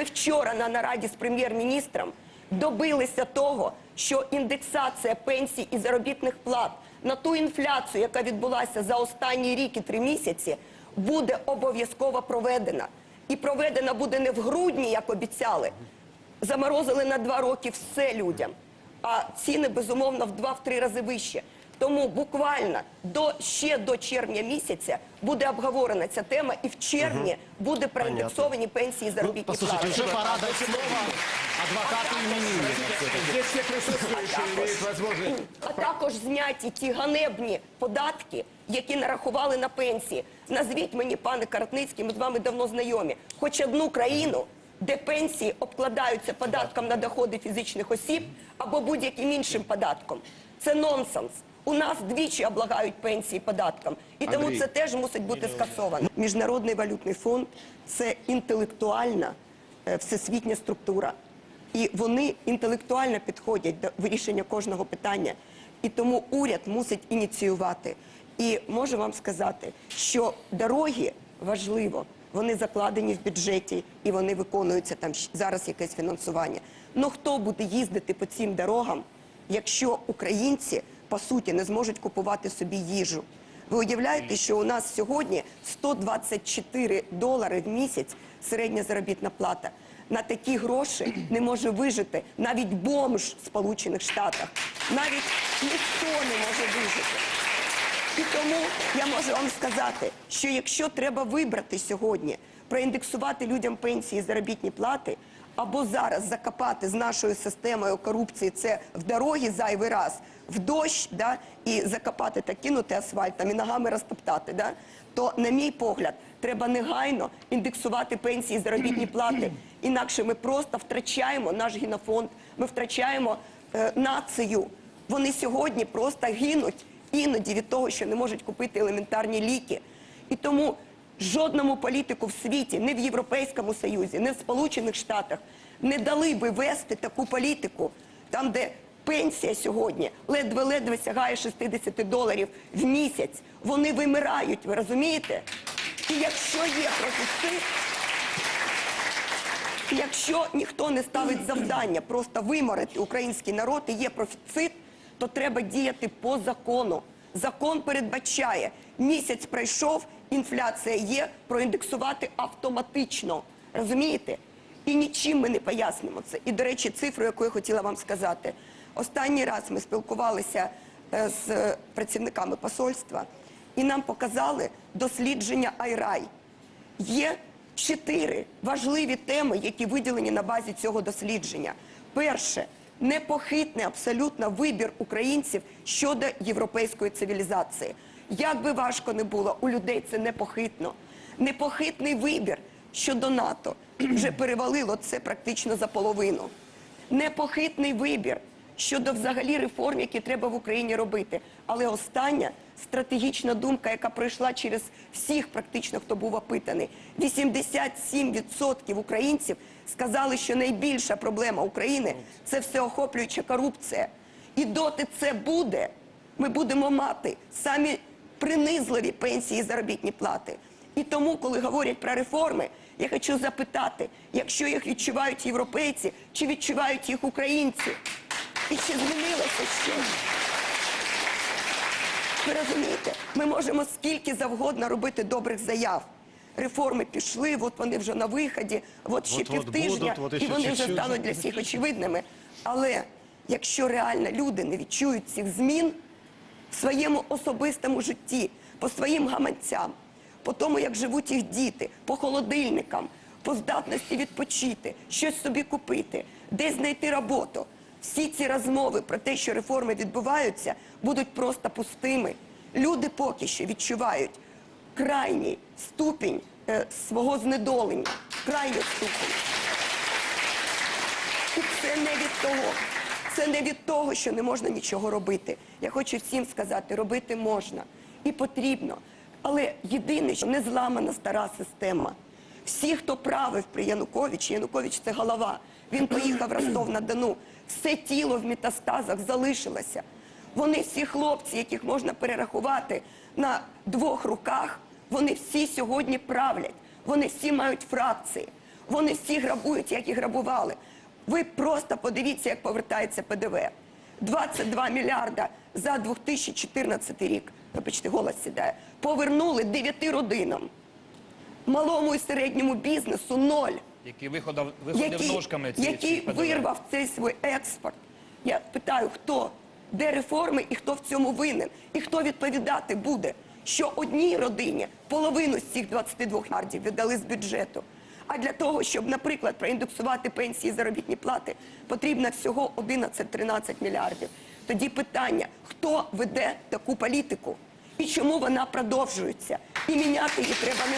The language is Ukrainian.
ми вчора на нараді з прем'єр-міністром добилися того, що індексація пенсій і заробітних плат на ту інфляцію, яка відбулася за останні рік і три місяці, буде обов'язково проведена. І проведена буде не в грудні, як обіцяли. Заморозили на два роки все людям, а ціни безумовно в два-три рази вище. Тому буквально до ще до червня місяця буде обговорена ця тема, і в червні буде проіндексовані пенсії і заробітні Послушайте, плати. уже пора дать слово адвокату. Здесь все присутствующие имеют возможность. а також зняті ті ганебні податки, які нарахували на пенсії. Назвіть мені, пане Каратницький, ми з вами давно знайомі, хоч одну країну, де пенсії обкладаються податком на доходи фізичних осіб або будь-яким іншим податком. Це нонсенс. У нас двічі облагають пенсії податком, і тому Андрій. це теж мусить бути скасовано. Міжнародний валютний фонд це інтелектуальна е, всесвітня структура. І вони інтелектуально підходять до вирішення кожного питання. І тому уряд мусить ініціювати. І можу вам сказати, що дороги важливо, вони закладені в бюджеті і вони виконуються там зараз якесь фінансування. Ну хто буде їздити по цим дорогам, якщо українці по суті не зможуть купувати собі їжу? Ви уявляєте, що у нас сьогодні 124 долари в місяць середня заробітна плата. На такі гроші не може вижити навіть бомж в Сполучених Штатах. Навіть ніхто не може вижити. І тому я можу вам сказати, що якщо треба вибрати сьогодні, проіндексувати людям пенсії і заробітні плати, або зараз закопати з нашою системою корупції це в дорогі зайвий раз, в дощ, да, і закопати та кинути асфальтом і ногами розтоптати, да, то, на мій погляд, треба негайно індексувати пенсії і заробітні плати. Інакше ми просто втрачаємо наш генофонд, ми втрачаємо е, націю. Вони сьогодні просто гинуть іноді від того, що не можуть купити елементарні ліки. І тому жодному політику в світі, не в Європейському Союзі, не в Сполучених Штатах, не дали би вести таку політику, там, де пенсія сьогодні ледве-ледве сягає 60 доларів в місяць. Вони вимирають, ви розумієте? І якщо є профіцит, Якщо ніхто не ставить завдання просто виморити український народ і є профіцит, то треба діяти по закону. Закон передбачає, місяць пройшов, інфляція є, проіндексувати автоматично. Розумієте? І нічим ми не пояснимо це. І, до речі, цифру, яку я хотіла вам сказати. Останній раз ми спілкувалися е, з працівниками посольства, і нам показали дослідження Айрай. Є чотири важливі теми, які виділені на базі цього дослідження. Перше непохитний абсолютно вибір українців щодо європейської цивілізації. Як би важко не було, у людей це непохитно. Непохитний вибір щодо НАТО вже перевалило це практично за половину. Непохитний вибір щодо взагалі реформ, які треба в Україні робити. Але остання стратегічна думка, яка пройшла через всіх, практично хто був опитаний, 87% українців сказали, що найбільша проблема України це всеохоплююча корупція. І доти це буде, ми будемо мати самі принизливі пенсії і заробітні плати. І тому, коли говорять про реформи, я хочу запитати, якщо їх відчувають європейці, чи відчувають їх українці? І чи змінилося щось? Ви розумієте, ми можемо скільки завгодно робити добрих заяв. Реформи пішли, от вони вже на виході, от ще От-от півтижня, будуть, от і вони вже стануть для всіх очевидними. Але якщо реально люди не відчують цих змін в своєму особистому житті, по своїм гаманцям, по тому, як живуть їх діти, по холодильникам, по здатності відпочити, щось собі купити, десь знайти роботу. Всі ці розмови про те, що реформи відбуваються, будуть просто пустими. Люди поки що відчувають крайній ступінь е, свого знедолення, крайній ступінь. І це не від того. Це не від того, що не можна нічого робити. Я хочу всім сказати, робити можна і потрібно. Але єдине, що не зламана стара система. Всі, хто правив при Януковичі, Янукович це голова. Він поїхав в Ростов-на-Дону. Все тіло в метастазах залишилося. Вони всі хлопці, яких можна перерахувати на двох руках, вони всі сьогодні правлять. Вони всі мають фракції. Вони всі грабують, як і грабували. Ви просто подивіться, як повертається ПДВ. 22 мільярда за 2014 рік. Вибачте, голос сідає. Повернули 9 родинам. Малому і середньому бізнесу ноль Який виходив, виходив який, ножками ці, який ці вирвав цей свій експорт. Я питаю, хто, де реформи і хто в цьому винен, і хто відповідати буде, що одній родині половину з цих 22 мільярдів віддали з бюджету. А для того, щоб, наприклад, проіндексувати пенсії заробітні плати, потрібно всього 11-13 мільярдів. Тоді питання, хто веде таку політику? І чому вона продовжується, і міняти її треба не